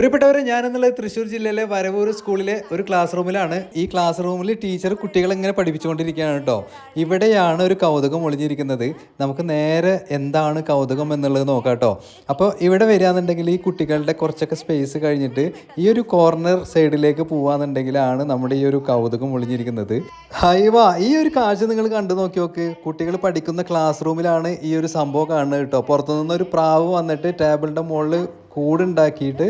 പ്രിയപ്പെട്ടവരെ ഞാനെന്നുള്ളത് തൃശ്ശൂർ ജില്ലയിലെ വരവൂർ സ്കൂളിലെ ഒരു ക്ലാസ് റൂമിലാണ് ഈ ക്ലാസ് റൂമിൽ ടീച്ചർ കുട്ടികളെ ഇങ്ങനെ പഠിപ്പിച്ചുകൊണ്ടിരിക്കുകയാണ് കേട്ടോ. ഇവിടെയാണ് ഒരു കൗതുകം ഒളിഞ്ഞിരിക്കുന്നത്. നമുക്ക് നേരെ എന്താണ് കൗതുകം എന്നുള്ളത് നോക്കാം കേട്ടോ. അപ്പോൾ ഇവിടെ വരികയാണെന്നുണ്ടെങ്കിൽ ഈ കുട്ടികളുടെ കുറച്ചൊക്കെ സ്പേസ് കഴിഞ്ഞിട്ട് ഈ ഒരു കോർണർ സൈഡിലേക്ക് പോവാന്നുണ്ടെങ്കിലാണ് നമ്മുടെ ഈ ഒരു കൗതുകം ഒളിഞ്ഞിരിക്കുന്നത്. ഹൈവാ ഈ ഒരു കാഴ്ച നിങ്ങൾ കണ്ടു നോക്കി നോക്ക്. കുട്ടികൾ പഠിക്കുന്ന ക്ലാസ് റൂമിലാണ് ഈ ഒരു സംഭവം കാണുന്നത് കേട്ടോ. പുറത്തുനിന്ന് ഒരു പ്രാവ് വന്നിട്ട് ടേബിളിന്റെ മുകളിൽ കൂടുണ്ടാക്കിയിട്ട്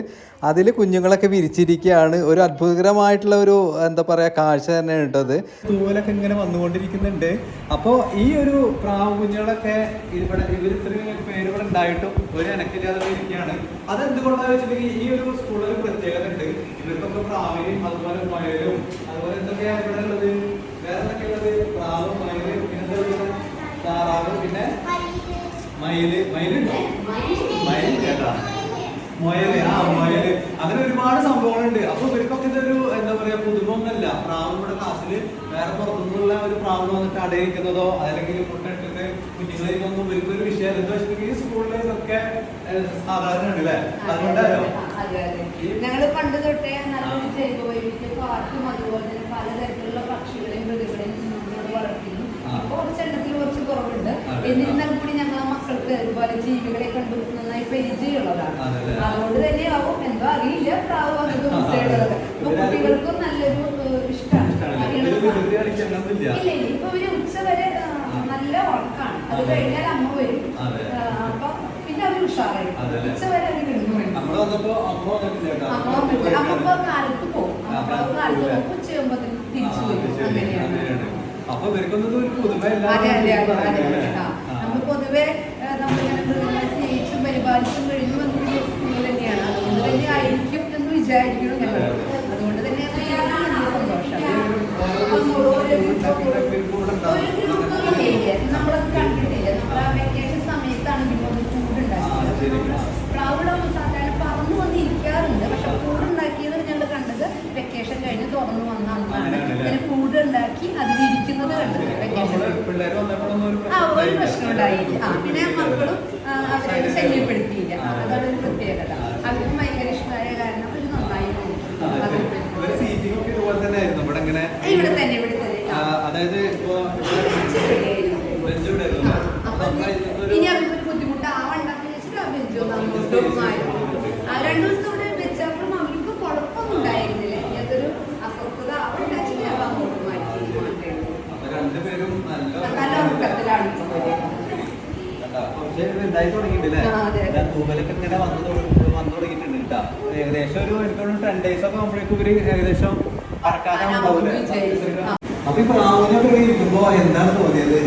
അതിൽ കുഞ്ഞുങ്ങളൊക്കെ വിരിച്ചിരിക്കുകയാണ്. ഒരു അത്ഭുതകരമായിട്ടുള്ള ഒരു എന്താ പറയുക കാഴ്ച തന്നെയാണ് കേട്ടത് തൂവലൊക്കെ ഇങ്ങനെ വന്നുകൊണ്ടിരിക്കുന്നുണ്ട്. അപ്പോൾ ഈ ഒരു പ്രാവ് കുഞ്ഞുങ്ങളൊക്കെ ഇവിടെ ഇവർ ഇത്രയും പേര് ഇവിടെ ഉണ്ടായിട്ടും ഒരു അനക്കില്ലാതെ ഇരിക്കുകയാണ്. അതെന്തുകൊണ്ടാണെന്ന് വെച്ചിട്ടുണ്ടെങ്കിൽ ഈ ഒരു സ്കൂളിൽ ഒരു പ്രത്യേകത ഉണ്ട്? ഇവർക്കൊക്കെ പ്രാവിനും അതുപോലെ മയലും അതുപോലെ എന്തൊക്കെയാണ് ഇവിടെ ഉള്ളത്? വേറെ എന്തൊക്കെയുള്ളത് പ്രാവ് മയിലും പിന്നെ? താറാവ് പിന്നെ? മയിൽ. മയിലുണ്ടോ? മയിൽ കേട്ടാ. മൊയൽ ആ മൊയൽ അങ്ങനെ ഒരുപാട് സംഭവങ്ങളുണ്ട്. അപ്പൊ ഇവർക്കൊക്കെ ഇതൊരു എന്താ പറയാ പുതുമൊന്നല്ല പ്രാവ് ഇവിടെ ക്ലാസ്സിൽ വേറെ പുറത്തുനിന്നുള്ള ഒരു പ്രാവ് വന്നിട്ട് അടയിരിക്കുന്നതോ അല്ലെങ്കിൽ മുട്ടിട്ടിട്ട് കുഞ്ഞുങ്ങളിതൊന്നും ഇവർക്ക് ഒരു വിഷയം എന്താ വെച്ചിട്ടുണ്ടെങ്കിൽ സ്കൂളിൽ ഇതൊക്കെ സാധാരണയാണ് അല്ലേ? അതുകൊണ്ടല്ലോ ഞങ്ങൾ പണ്ട് തൊട്ടേ നല്ലൊരു ജൈവ വൈവിധ്യ പാർക്കും അതുപോലെ തന്നെ പലതരത്തിലുള്ള പക്ഷികളെയും മൃഗങ്ങളെയും വളർത്തിയിരുന്നു. ഇപ്പൊ കുറച്ച് കുറവുണ്ട്. എന്നിരുന്നാൽ ഇതുപോലെ ജീവികളെ കണ്ടു നന്നായി പരിചയമുള്ളതാണ്? അതുകൊണ്ട് തന്നെ ആവും എന്തോ അറിയില്ല. പ്രാവ് വന്നത് മുട്ടയിടുന്നത് അപ്പൊ കുട്ടികൾക്കും നല്ലൊരു ഇഷ്ടമാണ് ഇപ്പൊ ഒരു ഉച്ച വരെ നല്ല ഉറക്കാണ്. അത്. കഴിഞ്ഞാൽ അമ്മ വരും. അപ്പൊ പിന്നെ അവർ ഉഷാറായി? ഉച്ച വരെ അവർ കിടന്നു അമ്മ കാലത്ത് പോകും. ആ, അമ്മ കാലത്ത് കാലത്ത് പോകും ഉച്ചയാകുമ്പോ തിരിച്ചു വരും. അങ്ങനെയാണ്. അപ്പൊ ഇവർക്കൊന്നും ഒരു. നമ്മൾ പൊതുവെ ഏഹ്, നമ്മളിങ്ങനെ മൃഗങ്ങളെ സ്നേഹിച്ചും പരിപാലിച്ചും കഴിഞ്ഞു വന്നൊരു സ്കൂൾ തന്നെയാണ് അതുകൊണ്ട് തന്നെ ആയിരിക്കും എന്ന് വിചാരിക്കണം ഞങ്ങൾ അതുകൊണ്ട് തന്നെ അത് വലിയ സന്തോഷം ഒരു ഗ്രൂപ്പ് നമ്മളത് കണ്ടിട്ടില്ല നമ്മൾ ആ വെക്കേഷൻ സമയത്താണ് ഇതുപോലെ കൂടുണ്ടാക്കിയത് പ്രാവിടെ സാധാരണ പറന്നു വന്നിരിക്കാറുണ്ട് പക്ഷെ കൂടുണ്ടാക്കിയത് ഞങ്ങൾ കണ്ടത് വെക്കേഷൻ കഴിഞ്ഞ് തുറന്നു വന്ന അന്നാണ് അങ്ങനെയാണല്ലേ? ഇങ്ങനെ കൂടുണ്ടാക്കി അതിലിരിക്കുന്നത് കണ്ടത് വെക്കേഷൻ ഒരു ആ ഒരു പ്രശ്നം പ്രശ്നം ഉണ്ടായില്ല. ആ പിന്നെ മക്കളും ആ, അവരെ ശല്യപ്പെടുത്തിയില്ല. ആ, അതാണ് ഒരു പ്രത്യേകത. അവർക്കും ഭയങ്കര ഇഷ്ടമായ കാരണം അവർ നന്നായി നോക്കി. ആ, ആ അങ്ങോട്ടും മാറ്റി. ആ രണ്ടു ദിവസം ഇവിടെ വെച്ചപ്പോഴും അവർക്ക് കുഴപ്പമൊന്നും ഉണ്ടായിരുന്നില്ല ഇനി അതൊരു അസ്വസ്ഥത ആവണ്ട വെച്ചിട്ട് ഞങ്ങൾ അങ്ങോട്ട് മാറ്റി രണ്ടുപേരും നല്ല നല്ല ഉറക്കത്തിലാണ്. ഏകദേശം ഒരു ടെൻ ഡേയ്സ് ഒക്കെ ആകുമ്പോഴേക്കും ഇവർ ഏകദേശം. അപ്പൊ ഈ പ്രാവിനെ ഇരിക്കുമ്പോ എന്താണ് തോന്നിയത്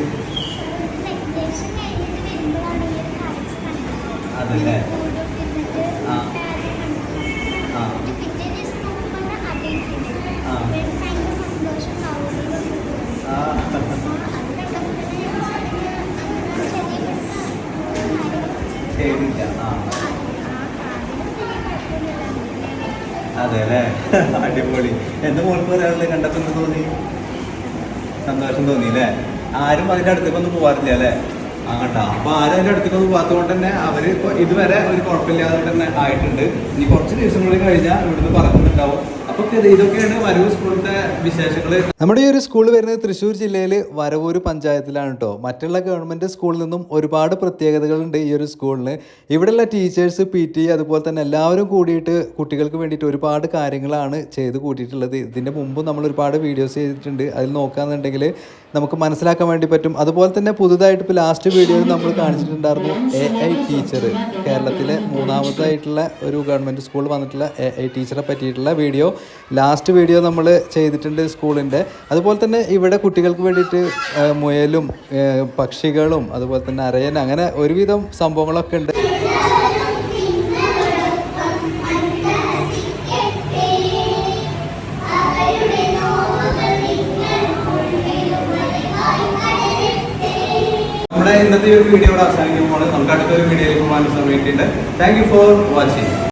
കണ്ടത്. അതല്ലേ? ഇങ്ങനെ കൂടൊക്കെ ഇരുന്നിട്ട് ആ. താഴെ കണ്ടത്. ആ. എന്നിട്ട് പിറ്റേ ദിവസം നോക്കുമ്പോൾ അതേ ഇരിക്കുന്നത്. ആ. അപ്പോൾ എനിക്ക് ഭയങ്കര സന്തോഷം കൗതുകം ഒക്കെ തോന്നി. ആ. അപ്പോൾ അത് കണ്ടപ്പോൾ തന്നെ ഞാൻ അങ്ങനെ ശല്യപ്പെടുത്താൻ കാര്യങ്ങളൊക്കെ ചെയ്തില്ല ആ ആ കാര്യം വലിയ കുഴപ്പമൊന്നുമില്ല. അങ്ങനെ അതെ അല്ലേ അടിപൊളി എന്ത് മോൾക്ക് പറയാനുള്ളത് കണ്ടപ്പോ എന്ത് തോന്നി സന്തോഷം തോന്നി അല്ലേ ആരും അതിന്റെ അടുത്തേക്കൊന്നും പോവാറില്ല അല്ലേ കണ്ട അപ്പൊ ആരും അതിന്റെ അടുത്തേക്കൊന്നും പോകാത്തതുകൊണ്ട് തന്നെ അവർ ഇതുവരെ ഒരു കുഴപ്പമില്ലാതെ തന്നെ ആയിട്ടുണ്ട്. ഇനി കുറച്ച് ദിവസം കൂടി കഴിഞ്ഞാൽ ഇവിടുന്ന് പറക്കുന്നുണ്ടാവും. നമ്മുടെ ഈ ഒരു സ്കൂൾ വരുന്നത് തൃശ്ശൂർ ജില്ലയിൽ വരവൂർ പഞ്ചായത്തിലാണ് കേട്ടോ മറ്റുള്ള ഗവൺമെന്റ് സ്കൂളിൽ നിന്നും ഒരുപാട് പ്രത്യേകതകളുണ്ട് ഈ ഒരു സ്കൂളിന്. ഇവിടെയുള്ള ടീച്ചേഴ്സ് പി ടി അതുപോലെ തന്നെ എല്ലാവരും കൂടിയിട്ട് കുട്ടികൾക്ക് വേണ്ടിയിട്ട് ഒരുപാട് കാര്യങ്ങളാണ് ചെയ്ത് കൂട്ടിയിട്ടുള്ളത്. ഇതിന്റെ മുമ്പ് നമ്മൾ ഒരുപാട് വീഡിയോസ് ചെയ്തിട്ടുണ്ട്. അതിൽ നോക്കുകയാണെന്നുണ്ടെങ്കിൽ നമുക്ക് മനസ്സിലാക്കാൻ വേണ്ടി പറ്റും. അതുപോലെ തന്നെ പുതുതായിട്ട് ഇപ്പോൾ ലാസ്റ്റ് വീഡിയോയിൽ നമ്മൾ കാണിച്ചിട്ടുണ്ടായിരുന്നു എ ഐ ടീച്ചർ കേരളത്തിലെ മൂന്നാമതായിട്ടുള്ള ഒരു ഗവൺമെന്റ് സ്കൂളിൽ വന്നിട്ടുള്ള എ ഐ ടീച്ചറെ പറ്റിയിട്ടുള്ള വീഡിയോ ലാസ്റ്റ് വീഡിയോ നമ്മൾ ചെയ്തിട്ടുണ്ട് സ്കൂളിന്റെ അതുപോലെ തന്നെ ഇവിടെ കുട്ടികൾക്ക് വേണ്ടിയിട്ട് മുയലും പക്ഷികളും അതുപോലെ തന്നെ അരയൻ അങ്ങനെ ഒരുവിധം സംഭവങ്ങളൊക്കെ ഉണ്ട്. ഇന്നത്തെ ഒരു വീഡിയോ അവസാനിക്കുമ്പോൾ നമുക്ക് അടുത്തൊരു വീഡിയോയിലേക്ക് പോകാൻ ശ്രമിക്കുന്നുണ്ട് താങ്ക് യു ഫോർ വാച്ചിങ്